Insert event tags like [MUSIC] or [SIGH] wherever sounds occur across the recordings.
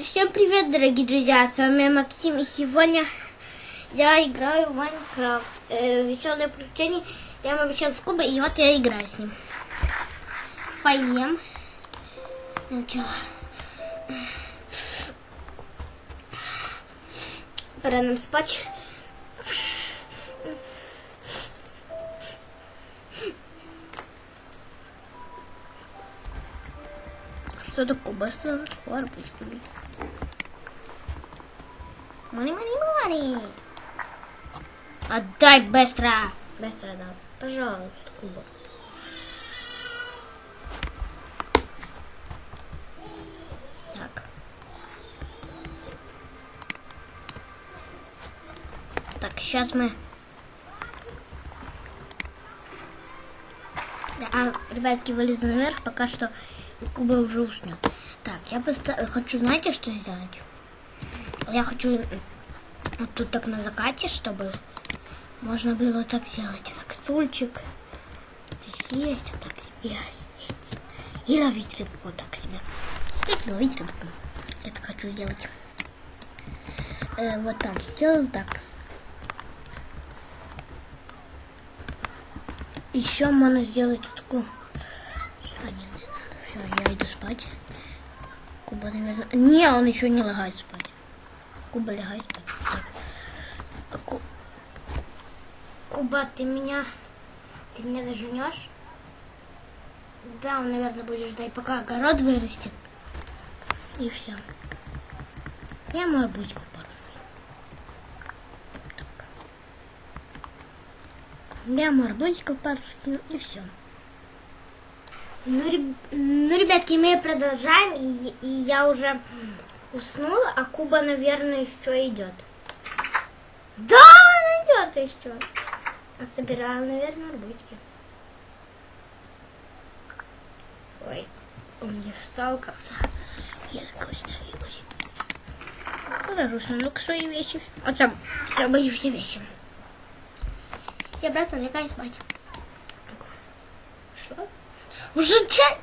Всем привет, дорогие друзья! С вами Максим, и сегодня я играю в Майнкрафт. Э, веселое приключение. Я вам обещал с Кубой, и вот я играю с ним. Поем. Сначала. Пора нам спать. Что такое? Быстро купить. Мани, мани, мани. Отдай быстро. Быстро да. Пожалуйста, Куба. Так. Так, сейчас мы... А, ребятки, вылезу наверх, пока что Куба уже уснет. Так, я просто хочу, знаете, что сделать? Я хочу вот тут так на закате, чтобы можно было так сделать. Так, стульчик. Здесь есть, вот так себе сидеть. И ловить рыбку вот так себе. Сидеть и ловить рыбку. Я так хочу сделать. Э, вот там сделал так. Еще можно сделать такую... Все, не, не надо. Все, я иду спать. Куба, наверное... Не, он еще не лагает спать. Куба, лягай спать. Так. Ку... Куба, ты меня... Ты меня доженешь? Да, он, наверное, будет ждать, пока огород вырастет. И все. Я мою будку пару так. Я арбузиков пару и все. Ну, реб... ну, ребятки, мы продолжаем, и, и я уже уснула, а Куба, наверное, еще идет. Да, он идет еще. А собирала, наверное, арбузики. Ой, он не встал как-то. Я такой становлюсь. Положу сундук свои вещи. Вот сам, я боюсь все вещи. Я, брат, легай спать. Что? Уже день?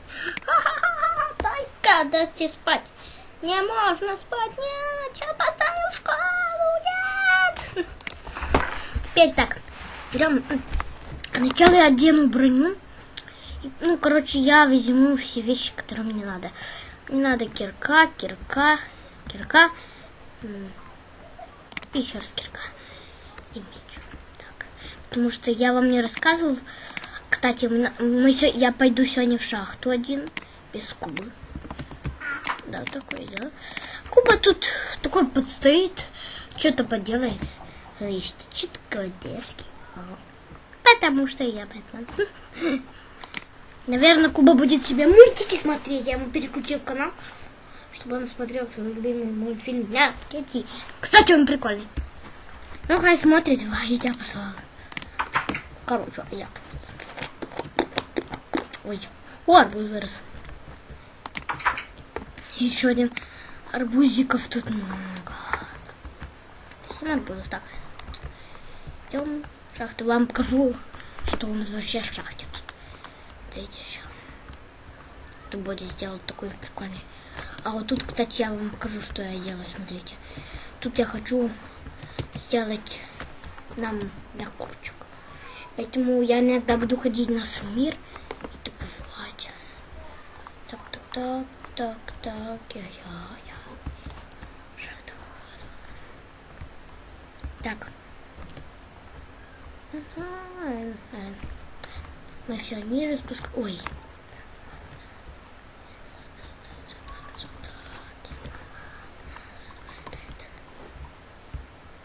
Дай-ка, дайте спать. Не можно спать, нет, я поставлю в школу, нет. Теперь так, берем, сначала я одену броню. Ну, короче, я возьму все вещи, которые мне надо. Мне надо кирка, кирка, кирка, и еще раз кирка и меч. Так, потому что я вам не рассказывал, кстати, мы, я пойду сегодня в шахту один, без кубы. Да, такой, да. Куба тут такой подстоит, что-то поделает. Листичит дески. Потому что я Бэтмен. [LAUGHS] Наверное, Куба будет себе мультики смотреть. Я ему переключил канал, чтобы он смотрел свой любимый мультфильм Я Кэти. Кстати, он прикольный. Ну, хай смотрит. Я тебя послала. Короче, я. Ой, о, арбуз вырос. Еще один арбузиков тут много. Семь арбузов. Так. Идем в шахту. Вам покажу, что у нас вообще в шахте тут. Дайте еще. Тут будет сделать такой прикольный. А вот тут, кстати, я вам покажу, что я делаю. Смотрите. Тут я хочу сделать нам для курочек. Поэтому я иногда буду ходить на свой мир. Так, так, так я, я, я. Так. Мы все не распускаем. Ой.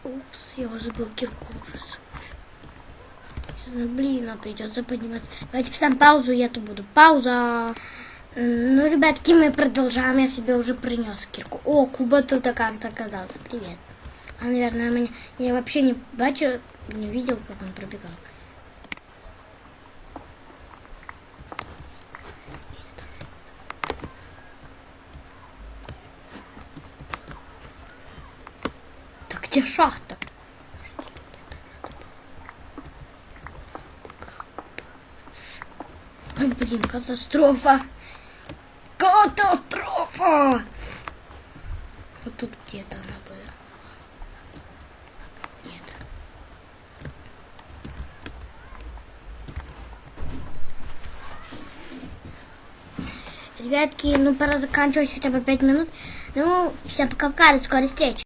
Упс, я уже забыл кирку ужас. Блин, а придется подниматься. Давайте поставим паузу, я тут буду. Пауза. Ну, ребятки, мы продолжаем. Я себе уже принес кирку. О, Куба тут как-то оказался. Привет. А, наверное, меня... я вообще не бачу, не видел, как он пробегал. Так где шахта? Ой, блин, катастрофа. Катастрофа! Вот тут где-то она была. Нет. Ребятки, ну пора заканчивать хотя бы 5 минут. Ну, всем пока-пока, до скорой встречи.